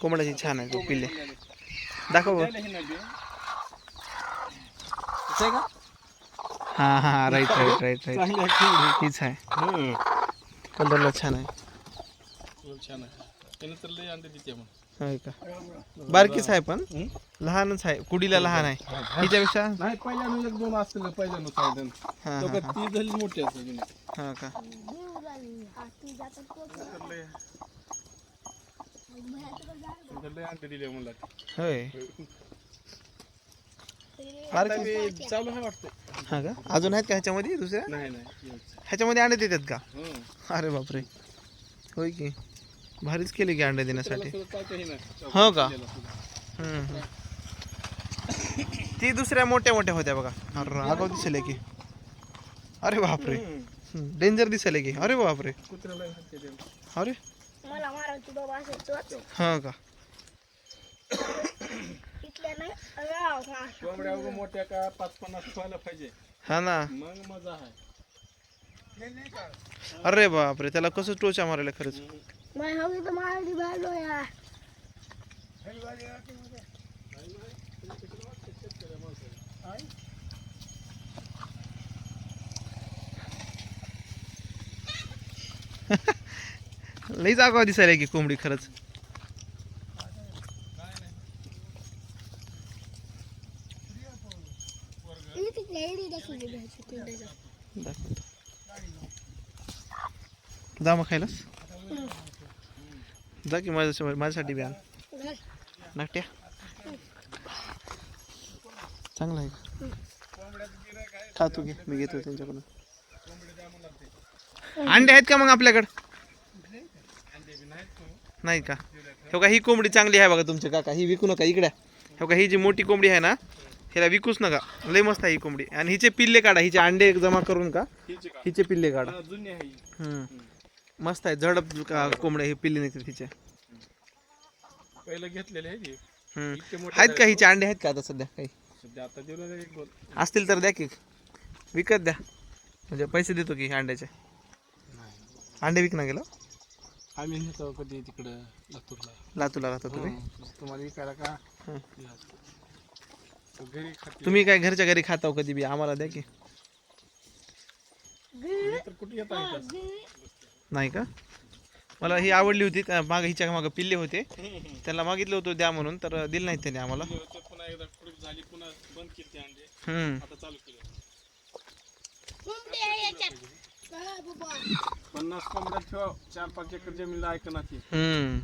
कोंबड्याची छान आहे तो पिल्ले. दाखव. हा हा राईट राईट राईट राईट तीच आहे. कलरला छान आहे. छान आहे. का? बारकीच आहे पण. लहानच आहे. कुडीला लहान आहे. तिच्यापेक्षा नाही दोन असतील हा तो झाली मोठी असेल हा का? दिले मला होय आता बारकी बी चालू आहे वाटतं हा का अजून आहेत का ह्याच्यामध्ये दुसऱ्या नाही नाही एवढंच. ह्याच्यामध्ये अंडे देतात का हं. अरे बापरे होय की भारीच केली की अंडे देण्यासाठी त्याला सुद्धा चालतं हे. हो का? त्याला सुद्धा. हम्म, हम्म. ती दुसऱ्या मोठ्या मोठ्या होत्या बघा अरे आगाव दिसले की अरे बापरे. डेंजर दिसले की अरे बापरे अरे। मला मारायची बाबा असं चोच हा का? हा. कोंबड्या उगा मोठ्या का पाच पन्नास व्हायला पाहिजे. हा ना. मग मज़ा आहे. अरे बापरे त्याला कसं टोचा मारायला खरंच. लई जागा दिसायला की कोंबडी खरंच. जा मग खायलास? जा की माझ्या माझ्यासाठी बी घाल नाट्या. चांगला आहे. का तू घे मी घेतो त्यांच्याकडून. अंडे आहेत का मग आपल्याकडं? नाही का? हो का ही कोंबडी चांगली आहे बघा तुमच्या काका. ही विकू नका इकड्या हो का ही जी मोठी कोंबडी आहे ना ह्याला विकूच नका. लय मस्त आहे ही कोंबडी. आणि हिचे पिल्ले काढा हिचे अंडे जमा करून का? हिचे पिल्ले काढा. हम्म. मस्त आहे झडप का कोंबड्या हे पिल्ले निघतात हिचे. पहिलं घेतलेले आहेत का हिचे अंडे? आहेत का आता सध्या काही? असतील तर द्या की. विकत द्या. म्हणजे पैसे देतो की अंड्याचे. अंडे विकणं गेलं? आम्ही नेतो कधी तिकडं लातूरला. लातूरला राहता तुम्ही? हं. तुम्हाला विकायला का? हं. तर घरी खाते. तुम्ही काय घरच्या घरी खाता हो कधी बी? आम्हाला द्या की. तुम्ही तर कुठे येता इथं? नाही का? मला ही आवडली होती त्या मागं हिच्या मागं पिल्ले होते. त्यांना मागितलं होतं द्या म्हणून तर दिलं नाही त्याने आम्हाला. दिले होते, पुन्हा एकदा कुठे झाली पुन्हा बंद केली ते अंडे. हम्म. आता चालू केले कोंबडी आहे याच्यात हा, बाबा पन्नास कोंबड्या ठेवा चार पाच एकर जमीन ऐकणार ती हम्म.